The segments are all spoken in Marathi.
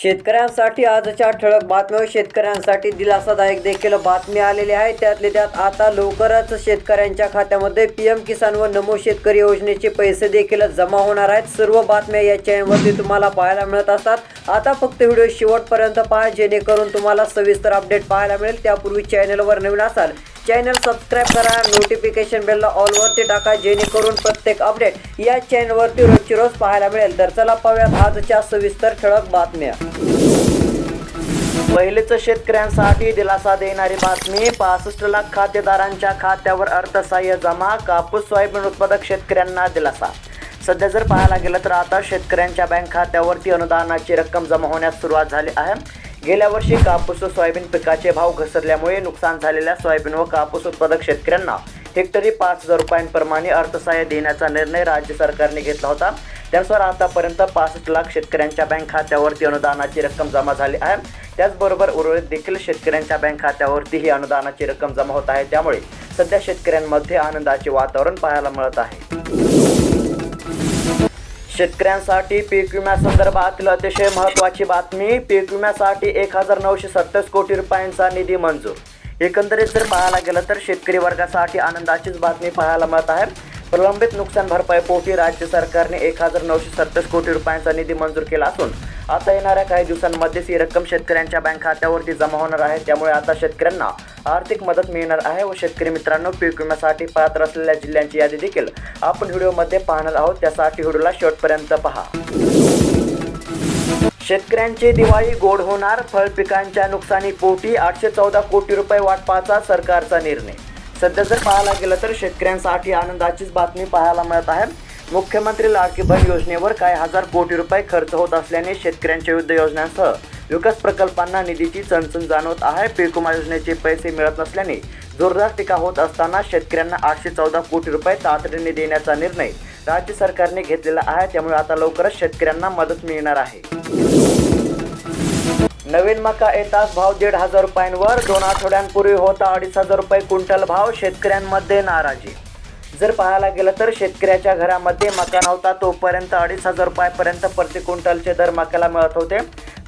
शेतकऱ्यांसाठी आजच्या ठळक बातम्या शेतकऱ्यांसाठी दिलासादायक देखील बातमी आलेली आहे. त्यातले त्यात आता लवकरच शेतकऱ्यांच्या खात्यामध्ये पी एम किसान व नमो शेतकरी योजनेचे पैसे देखील जमा होणार आहेत. सर्व बातम्या या चॅनलवरती तुम्हाला पाहायला मिळत असतात. आता फक्त व्हिडिओ शेवटपर्यंत पहा जेणेकरून तुम्हाला सविस्तर अपडेट पाहायला मिळेल. त्यापूर्वी चॅनलवर नवीन असाल चॅनल सबस्क्राईब करा नोटिफिकेशन बेलला ऑलवरती टाका जेणेकरून प्रत्येक अपडेट या चॅनलवरती रोजची रोज पाहायला मिळेल. तर चला पाहूयात आजच्या सविस्तर ठळक बातम्या. महिलेचं शेतकऱ्यांसाठी दिलासा देणारी बातमी पासष्ट लाख खातेदारांच्या खात्यावर अर्थसहाय्य जमा कापूस सोयाबीन उत्पादक शेतकऱ्यांना दिलासा. सध्या जर पाहायला गेलं तर आता शेतकऱ्यांच्या बँक खात्यावरती अनुदानाची रक्कम जमा होण्यास सुरुवात झाली आहे. गेल्या वर्षी कापूस व सोयाबीन पिकाचे भाव घसरल्यामुळे नुकसान झालेल्या सोयाबीन व कापूस उत्पादक शेतकऱ्यांना हेक्टरी पाच हजार रुपयांप्रमाणे अर्थसहाय्य देण्याचा निर्णय राज्य सरकारने घेतला होता. त्यानुसार आतापर्यंत पासष्ट लाख शेतकऱ्यांच्या बँक खात्यावरती अनुदानाची रक्कम जमा झाली आहे. त्याचबरोबर उर्वरित देखील शेतकऱ्यांच्या बँक खात्यावरती ही अनुदानाची रक्कम जमा होत आहे. त्यामुळे सध्या शेतकऱ्यांमध्ये आनंदाचे वातावरण पाहायला मिळत आहे. शेतकऱ्यांसाठी पीक विम्यासंदर्भातील अतिशय महत्त्वाची बातमी पीक विम्यासाठी एक हजार नऊशे सत्तावीस कोटी रुपयांचा निधी मंजूर. एकंदरीत जर पाहायला गेलं तर शेतकरी वर्गासाठी आनंदाचीच बातमी पाहायला मिळत आहे. प्रलंबित नुकसान भरपाई पोटी राज्य सरकारने एक हजार नऊशे सत्तावीस कोटी रुपयांचा निधी मंजूर केला असून आता येणाऱ्या काही दिवसांमध्येच ही रक्कम शेतकऱ्यांच्या बँक खात्यावरती जमा होणार आहे. त्यामुळे आता शेतकऱ्यांना आर्थिक मदत मिळणार आहे व शेतकरी मित्रांनो पीक विम्यासाठी पात्र असलेल्या जिल्ह्यांची यादी देखील आपण व्हिडिओमध्ये पाहणार आहोत. त्यासाठी व्हिडिओला शेवटपर्यंत पहा. शेतकऱ्यांची दिवाळी गोड होणार. फळ पिकांच्या नुकसानीपोटी आठशे चौदा कोटी रुपये वाटपाचा सरकारचा निर्णय. सध्या जर पाहायला गेलं तर शेतकऱ्यांसाठी आनंदाचीच बातमी पाहायला मिळत आहे. मुख्यमंत्री लाडकी बहीण योजनेवर काही हजार कोटी रुपये खर्च होत असल्याने शेतकऱ्यांच्या विविध योजनांसह विकास प्रकल्पांना निधीची चणचण जाणवत आहे. पीक योजनेचे पैसे मिळत नसल्याने जोरदार टीका होत असताना शेतकऱ्यांना आठशे चौदा कोटी रुपये तातडीने देण्याचा निर्णय राज्य सरकारने घेतलेला आहे. त्यामुळे आता लवकरच शेतकऱ्यांना मदत मिळणार आहे. नवीन मका येताच भाव दीड हजार रुपयांवर दोन आठवड्यांपूर्वी होता. अडीच हजार रुपये क्विंटल भाव शेतकऱ्यांमध्ये नाराजी जर पाहायला गेलं तर शेतकऱ्याच्या घरामध्ये मका नव्हता तोपर्यंत अडीच हजार रुपयापर्यंत प्रति क्विंटलचे दर मक्याला मिळत होते.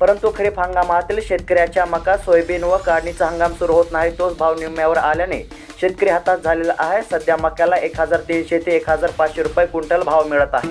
परंतु खरीप हंगामातील शेतकऱ्याच्या मका सोयाबीन व काढणीचा हंगाम सुरू होत नाही तोच भाव निम्म्यावर आल्याने शेतकरी हातात झालेला आहे. सध्या मक्याला एक हजार तीनशे ते एक हजार पाचशे रुपये क्विंटल भाव मिळत आहे.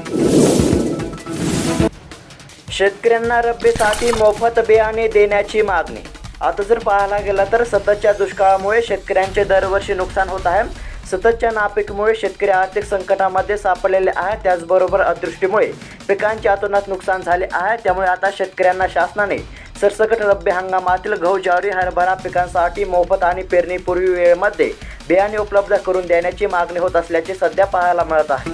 शेतकऱ्यांना रब्बीसाठी मोफत बियाणे देण्याची मागणी. आता जर पाहायला गेलं तर सततच्या दुष्काळामुळे शेतकऱ्यांचे दरवर्षी नुकसान होत आहे. सततच्या नापिकमुळे शेतकरी आर्थिक संकटामध्ये सापडलेले आहे त्याचबरोबर अतिवृष्टीमुळे पिकांचे अतोनात नुकसान झाले आहे. त्यामुळे आता शेतकऱ्यांना शासनाने सरसकट रब्बी हंगामातील गहू ज्वारी हरभरा पिकांसाठी मोफत आणि पेरणीपूर्वी वेळेमध्ये बियाणे उपलब्ध करून देण्याची मागणी होत असल्याचे सध्या पाहायला मिळत आहे.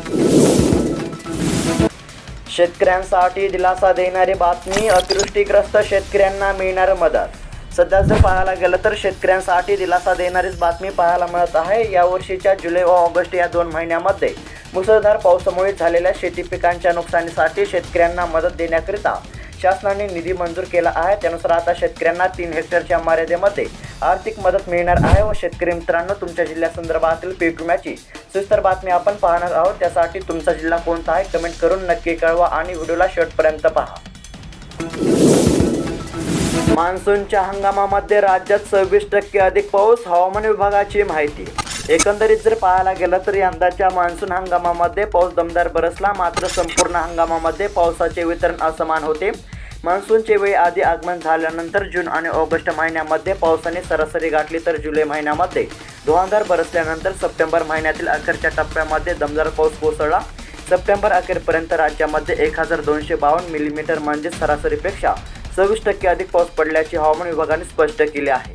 शेतकऱ्यांसाठी दिलासा देणारी बातमी अतिवृष्टीग्रस्त शेतकऱ्यांना मिळणार मदत सध्या जर पाहायला गेलं तर शेतकऱ्यांसाठी दिलासा देणारीच बातमी पाहायला मिळत आहे. यावर्षीच्या जुलै व ऑगस्ट या दोन महिन्यामध्ये मुसळधार पावसामुळे झालेल्या शेती पिकांच्या नुकसानीसाठी शेतकऱ्यांना मदत देण्याकरिता शासनाने निधी मंजूर केला आहे. त्यानुसार आता शेतकऱ्यांना तीन हेक्टरच्या मर्यादेमध्ये आर्थिक मदत मिळणार आहे व शेतकरी मित्रांनो तुमच्या जिल्ह्यासंदर्भातील पीक विम्याची सविस्तर बातमी आपण पाहणार आहोत. त्यासाठी तुमचा जिल्हा कोणता आहे? कमेंट करून नक्की कळवा आणि व्हिडिओला शेवटपर्यंत पहा. मान्सूनच्या हंगामामध्ये राज्यात सव्वीस टक्के अधिक पाऊस हवामान विभागाची माहिती. एकंदरीत जर पाहायला गेलं तर यंदाच्या मान्सून हंगामामध्ये पाऊस दमदार बरसला मात्र संपूर्ण हंगामामध्ये पावसाचे वितरण असमान होते. मान्सूनचे वेळी आधी आगमन झाल्यानंतर जून आणि ऑगस्ट महिन्यामध्ये पावसाने सरासरी गाठली तर जुलै महिन्यामध्ये. धुवांधार बरसल्यानंतर सप्टेंबर महिन्यातील अखेरच्या टप्प्यामध्ये दमदार पाऊस कोसळला. सप्टेंबर अखेरपर्यंत राज्यामध्ये एक हजार दोनशे बावन्न मिलीमीटर म्हणजे सरासरीपेक्षा सव्वीस टक्के अधिक पाऊस पडल्याचे हवामान विभागाने स्पष्ट केले आहे.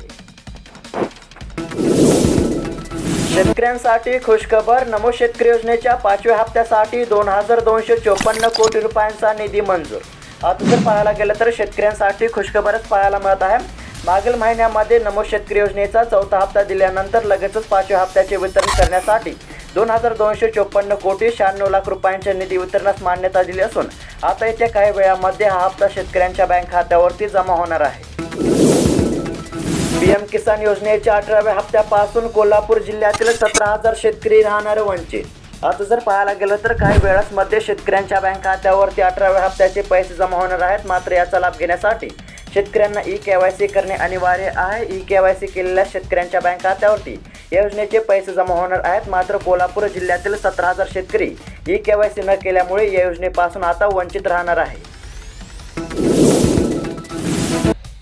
शेतकऱ्यांसाठी खुशखबर नमो शेतकरी योजनेच्या पाचव्या हप्त्यासाठी दोन हजार दोनशे चोपन्न कोटी रुपयांचा निधी मंजूर. आता जर पाहायला गेलं तर शेतकऱ्यांसाठी खुशखबरच पाहायला मिळत आहे. मागील महिन्यामध्ये नमो शेतकरी योजनेचा चौथा हप्ता दिल्यानंतर लगेचच पाचव्या हप्त्याचे वितरण करण्यासाठी दोन हजार दोनशे चोपन्न कोटी शहाण्णव लाख रुपयांच्या निधी वितरणास मान्यता दिली असून आता येत्या काही वेळामध्ये हा हप्ता शेतकऱ्यांच्या बँक खात्यावरती जमा होणार आहे. पीएम किसान योजनेच्या अठराव्या हप्त्यापासून कोल्हापूर जिल्ह्यातील सतरा हजार शेतकरी राहणार वंचित. आता जर पाहायला गेलं तर काही वेळाच मध्ये शेतकऱ्यांच्या बँक खात्यावरती अठराव्या हप्त्याचे पैसे जमा होणार आहेत मात्र याचा लाभ घेण्यासाठी शेतकऱ्यांना ई के वाय सी करणे अनिवार्य आहे. ई के वाय सी केलेल्या शेतकऱ्यांच्या बँक खात्यावरती योजनेचे पैसे जमा होणार आहेत. मात्र कोल्हापूर जिल्ह्यातील सतरा हजार शेतकरी ई के वाय सी न केल्यामुळे या योजनेपासून आता वंचित राहणार आहे.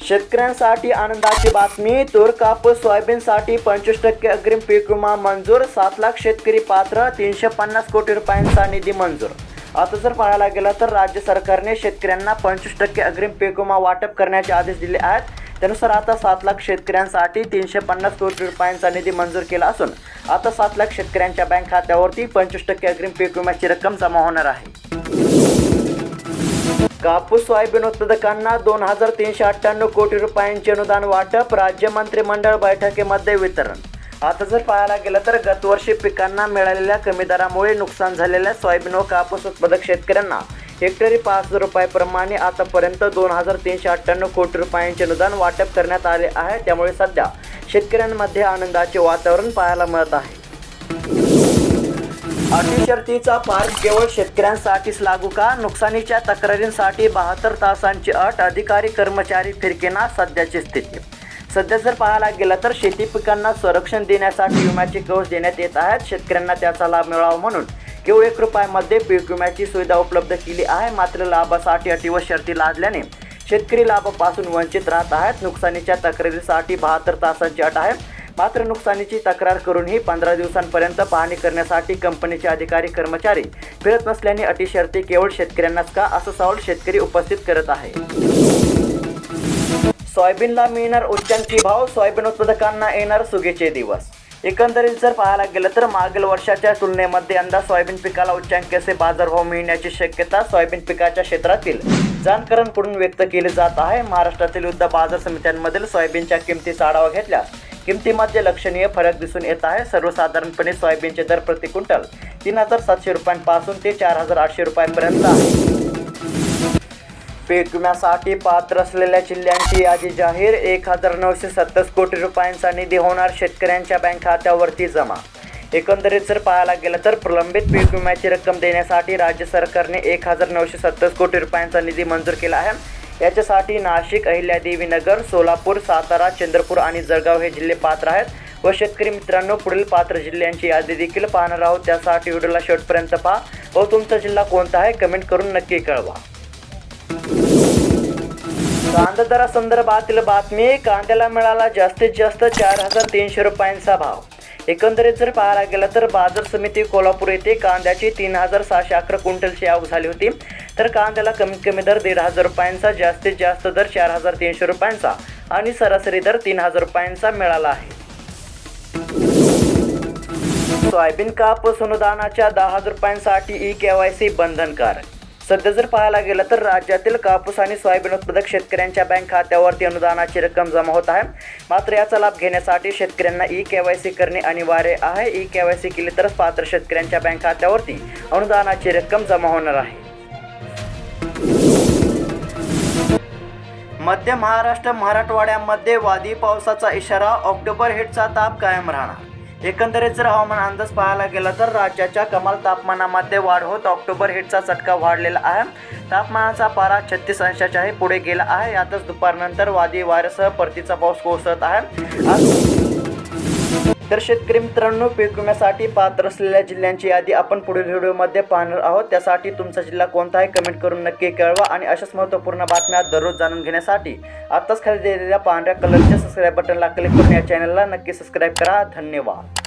शेतकऱ्यांसाठी आनंदाची बातमी तूर कापूस सोयाबीनसाठी पंचवीस टक्के अग्रिम पीक विमा मंजूर सात लाख शेतकरी पात्र तीनशे पन्नास कोटी रुपयांचा निधी मंजूर आता जर पाहायला गेलं तर राज्य सरकारने शेतकऱ्यांना पंचवीस टक्के अग्रिम पेकोमा वाटप करण्याचे आदेश दिले आहेत. त्यानुसार आता सात लाख शेतकऱ्यांसाठी तीनशे पन्नास कोटी रुपयांचा निधी मंजूर केला असून आता सात लाख शेतकऱ्यांच्या बँक खात्यावरती पंचवीस टक्के अग्रिम पीक विम्याची रक्कम जमा होणार आहे. कापूस सोयाबीन उत्पादकांना दोन हजार तीनशे अठ्ठ्याण्णव कोटी रुपयांचे अनुदान वाटप राज्य मंत्रिमंडळ बैठकीमध्ये वितरण. आता जर पाहायला गेलं तर गतवर्षी पिकांना मिळालेल्या कमी दरामुळे नुकसान झालेल्या सोयाबीन व कापूस उत्पादक शेतकऱ्यांना हेक्टरी पाच हजार रुपयाप्रमाणे आतापर्यंत दोन हजार तीनशे अठ्ठ्याण्णव कोटी रुपयांचे अनुदान वाटप करण्यात आले आहे. त्यामुळे सध्या शेतकऱ्यांमध्ये आनंदाचे वातावरण पाहायला मिळत आहे. अटी शर्तीचा पार्क केवळ शेतकऱ्यांसाठीच लागू का? नुकसानीच्या तक्रारींसाठी बहात्तर तासांची अट अधिकारी कर्मचारी फिरकेना सध्याची स्थिती. सध्या जर पाहायला गेलं तर शेती पिकांना संरक्षण देण्यासाठी विम्याचे कवच देण्यात येत आहेत. शेतकऱ्यांना त्याचा लाभ मिळावा म्हणून केवळ एक रुपयामध्ये पीक विम्याची सुविधा उपलब्ध केली आहे. मात्र लाभासाठी अटी व शर्ती लादल्याने शेतकरी लाभापासून वंचित राहत आहेत. नुकसानीच्या तक्रारीसाठी बहात्तर तासांची अट आहे. मात्र नुकसानीची तक्रार करूनही पंधरा दिवसांपर्यंत पाहणी करण्यासाठी कंपनीचे अधिकारी कर्मचारी फिरत नसल्याने अटी शर्ती केवळ शेतकऱ्यांनाच का? असं सवाल शेतकरी उपस्थित करत आहे. सोयाबीनला मिळणार उच्चांकी भाव सोयाबीन उत्पादकांना येणार सुगीचे दिवस. एकंदरीत जर पाहायला गेलं तर मागील वर्षाच्या तुलनेमध्ये यंदा सोयाबीन पिकाला उच्चांकी असे बाजारभाव मिळण्याची शक्यता सोयाबीन पिकाच्या क्षेत्रातील जाणकारांकडून व्यक्त केली जात आहे. महाराष्ट्रातील विविध बाजार समित्यांमधील सोयाबीनच्या किमतीचा आढावा घेतल्यास किमतीमध्ये लक्षणीय फरक दिसून येत आहे. सर्वसाधारणपणे सोयाबीनचे दर प्रति क्विंटल तीन हजार सातशे रुपयांपासून ते चार हजार आठशे रुपयांपर्यंत आहे. पीक विम्यासाठी पात्र असलेल्या जिल्ह्यांची यादी जाहीर. एक हजार नऊशे सत्तास कोटी रुपयांचा निधी होणार शेतकऱ्यांच्या बँक खात्यावरती जमा. एकंदरीत जर पाहायला गेलं तर प्रलंबित पीक विम्याची रक्कम देण्यासाठी राज्य सरकारने एक हजार नऊशे सत्तास कोटी रुपयांचा निधी मंजूर केला आहे. याच्यासाठी नाशिक अहिल्यादेवी नगर सोलापूर सातारा चंद्रपूर आणि जळगाव हे जिल्हे पात्र आहेत. व शेतकरी मित्रांनो पुढील पात्र जिल्ह्यांची यादी देखील पाहणार आहोत. त्यासाठी व्हिडिओला शेवटपर्यंत पहा. व तुमचा जिल्हा कोणता आहे? कमेंट करून नक्की कळवा. कांदा दरासंदर्भातील बातमी कांद्याला मिळाला जास्तीत जास्त चार हजार तीनशे रुपयांचा भाव. एकंदरीत जर पाहायला गेलं तर बाजार समिती कोल्हापूर येथे कांद्याची तीन हजार सहाशे अकरा क्विंटलची आवक झाली होती. तर कांद्याला कमीत कमी दर दीड हजार रुपयांचा जास्तीत जास्त दर चार हजार तीनशे रुपयांचा आणि सरासरी दर तीन हजार रुपयांचा मिळाला आहे. सोयाबीन कापूस अनुदानाच्या दहा हजार रुपयांसाठी ई के वाय सी बंधनकारक. सध्या जर पाहायला गेलं तर राज्यातील कापूस आणि सोयाबीन उत्पादक शेतकऱ्यांच्या बँक खात्यावरती अनुदानाची रक्कम जमा होत आहे. मात्र याचा लाभ घेण्यासाठी शेतकऱ्यांना ई के वाय सी करणे अनिवार्य आहे. ई के वाय सी केली तरच पात्र शेतकऱ्यांच्या बँक खात्यावरती अनुदानाची रक्कम जमा होणार आहे. मध्य महाराष्ट्र मराठवाड्यामध्ये वादी पावसाचा इशारा ऑक्टोबर हिटचा ताप कायम राहणार. एकंदरीत जर हवामान अंदाज पाहायला गेला तर राज्याच्या कमाल तापमानामध्ये वाढ होत. ऑक्टोबर हिटचा चटका वाढलेला आहे. तापमानाचा पारा छत्तीस अंशाच्याही पुढे गेला आहे. यातच दुपारनंतर वादी वाऱ्यासह परतीचा पाऊस कोसळत आहे. आज तर शेतकरी मित्रांनो पीक विम्यासाठी पात्र असलेल्या जिल्ह्यांची यादी आपण पुढील व्हिडिओमध्ये पाहणार आहोत. त्यासाठी तुमचा जिल्हा कोणता आहे कमेंट करून नक्की कळवा आणि अशाच महत्त्वपूर्ण बातम्या दररोज जाणून घेण्यासाठी आत्ताच खाली दिलेल्या पांढऱ्या कलरच्या सबस्क्राईब बटनला क्लिक करून या चॅनलला नक्की सबस्क्राईब करा. धन्यवाद.